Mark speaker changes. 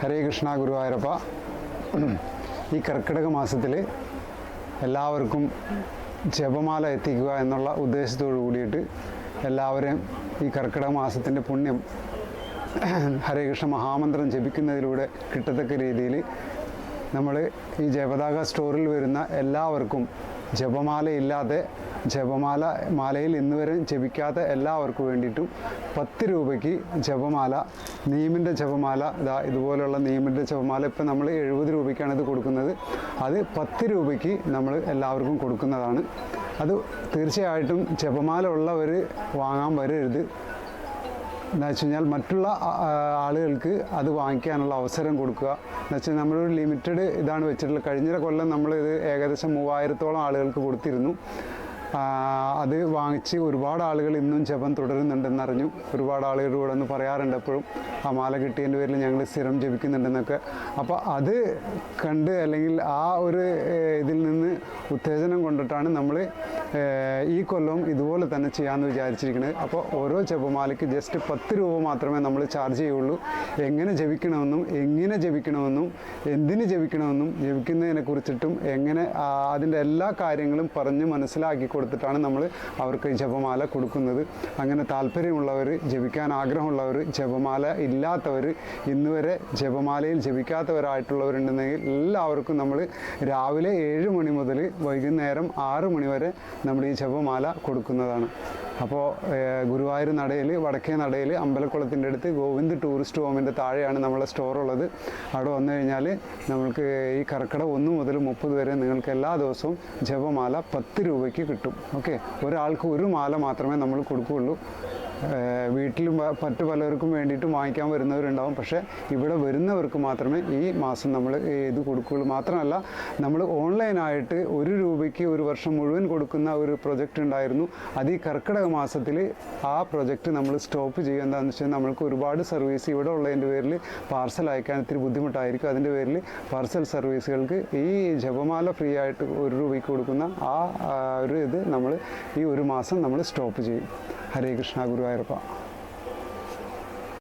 Speaker 1: ഹരേ കൃഷ്ണ ഗുരുവായൂരപ്പ. ഈ കർക്കിടക മാസത്തിൽ എല്ലാവർക്കും ജപമാല എത്തിക്കുക എന്നുള്ള ഉദ്ദേശത്തോടു കൂടിയിട്ട് എല്ലാവരെയും ഈ കർക്കിടക മാസത്തിന്റെ പുണ്യം ഹരേ കൃഷ്ണ മഹാമന്ത്രം ജപിക്കുന്നതിലൂടെ കിട്ടത്തക്ക രീതിയിൽ നമ്മൾ ഈ ജപതാക സ്റ്റോറിൽ വരുന്ന എല്ലാവർക്കും ജപമാലയില്ലാതെ ജപമാല മാലയിൽ ഇന്നുവരെ ജപിക്കാത്ത എല്ലാവർക്കും വേണ്ടിയിട്ടും പത്ത് രൂപയ്ക്ക് ജപമാല നീമിന്റെ ജപമാല ഇതാ ഇതുപോലെയുള്ള നീമിന്റെ ജപമാല ഇപ്പം നമ്മൾ എഴുപത് രൂപയ്ക്കാണ് ഇത് കൊടുക്കുന്നത്. അത് പത്ത് രൂപയ്ക്ക് നമ്മൾ എല്ലാവർക്കും കൊടുക്കുന്നതാണ്. അത് തീർച്ചയായിട്ടും ജപമാല ഉള്ളവർ വാങ്ങാൻ വരരുത്. എന്ന് വെച്ച് കഴിഞ്ഞാൽ മറ്റുള്ള ആളുകൾക്ക് അത് വാങ്ങിക്കാനുള്ള അവസരം കൊടുക്കുക. എന്ന് വെച്ചാൽ നമ്മളൊരു ലിമിറ്റഡ് ഇതാണ് വെച്ചിട്ടുള്ളത്. കഴിഞ്ഞ കൊല്ലം നമ്മളിത് ഏകദേശം മൂവായിരത്തോളം ആളുകൾക്ക് കൊടുത്തിരുന്നു. അത് വാങ്ങിച്ച് ഒരുപാട് ആളുകൾ ഇന്നും ജപം തുടരുന്നുണ്ടെന്നറിഞ്ഞു. ഒരുപാട് ആളുകളുടെ കൂടെ ഒന്ന് പറയാറുണ്ട് എപ്പോഴും ആ മാല കിട്ടിയതിന്റെ പേരിൽ ഞങ്ങൾ സ്ഥിരം ജപിക്കുന്നുണ്ടെന്നൊക്കെ. അപ്പോൾ അത് കണ്ട് അല്ലെങ്കിൽ ആ ഒരു ഉത്തേജനം കൊണ്ടിട്ടാണ് നമ്മൾ ഈ കൊല്ലം ഇതുപോലെ തന്നെ ചെയ്യാമെന്ന് വിചാരിച്ചിരിക്കുന്നത് അപ്പോൾ ഓരോ ജപമാലയ്ക്ക് ജസ്റ്റ് പത്ത് രൂപ മാത്രമേ നമ്മൾ ചാർജ് ചെയ്യുള്ളൂ. എങ്ങനെ ജപിക്കണമെന്നും എങ്ങനെ ജപിക്കണമെന്നും എന്തിന് ജപിക്കണമെന്നും ജപിക്കുന്നതിനെ കുറിച്ചിട്ടും എങ്ങനെ അതിന്റെ എല്ലാ കാര്യങ്ങളും പറഞ്ഞ് മനസ്സിലാക്കി കൊടുത്തിട്ടാണ് നമ്മൾ അവർക്ക് ജപമാല കൊടുക്കുന്നത്. അങ്ങനെ താല്പര്യമുള്ളവർ ജപിക്കാൻ ആഗ്രഹമുള്ളവർ ജപമാല ഇല്ലാത്തവർ ഇന്നുവരെ ജപമാലയിൽ ജപിക്കാത്തവരായിട്ടുള്ളവരുണ്ടെന്നെങ്കിൽ എല്ലാവർക്കും നമ്മൾ രാവിലെ ഏഴ് മണി മുതൽ വൈകുന്നേരം ആറ് മണി വരെ നമ്മൾ ഈ ജപമാല കൊടുക്കുന്നതാണ്. അപ്പോൾ ഗുരുവായൂർ നടയിൽ വടക്കേ നടയിൽ അമ്പലക്കുളത്തിന്റെ അടുത്ത് ഗോവിന്ദ് ടൂറിസ്റ്റ് ഹോമിന്റെ താഴെയാണ് നമ്മളെ സ്റ്റോർ ഉള്ളത് അവിടെ വന്നു കഴിഞ്ഞാൽ നമ്മൾക്ക് ഈ കർക്കിടക ഒന്ന് മുതൽ മുപ്പത് വരെ നിങ്ങൾക്ക് എല്ലാ ദിവസവും ജപമാല പത്ത് രൂപയ്ക്ക് കിട്ടും. ഓക്കെ? ഒരാൾക്ക് ഒരു മാല മാത്രമേ നമ്മൾ കൊടുക്കുകയുള്ളൂ. വീട്ടിലും മറ്റു പലർക്കും വേണ്ടിയിട്ട് വാങ്ങിക്കാൻ വരുന്നവരുണ്ടാവും. പക്ഷേ ഇവിടെ വരുന്നവർക്ക് മാത്രമേ ഈ മാസം നമ്മൾ ഇത് കൊടുക്കുകയുള്ളൂ. മാത്രമല്ല നമ്മൾ ഓൺലൈനായിട്ട് ഒരു രൂപയ്ക്ക് ഒരു വർഷം മുഴുവൻ കൊടുക്കുന്ന ഒരു പ്രൊജക്റ്റ് ഉണ്ടായിരുന്നു. അത് ഈ കർക്കിടക മാസത്തിൽ ആ പ്രൊജക്റ്റ് നമ്മൾ സ്റ്റോപ്പ് ചെയ്യുക എന്താണെന്ന് വെച്ചാൽ നമ്മൾക്ക് ഒരുപാട് സർവീസ് ഇവിടെ ഉള്ളതിന്റെ പേരിൽ പാർസൽ അയക്കാൻ ഇത്തിരി ബുദ്ധിമുട്ടായിരിക്കും. അതിന്റെ പേരിൽ പാർസൽ സർവീസുകൾക്ക് ഈ ജപമാല ഫ്രീ ആയിട്ട് ഒരു രൂപയ്ക്ക് കൊടുക്കുന്ന ആ ഒരു ഇത് നമ്മൾ ഈ ഒരു മാസം നമ്മൾ സ്റ്റോപ്പ് ചെയ്യും. ഹരേ കൃഷ്ണ ഗുരുവായൂരപ്പ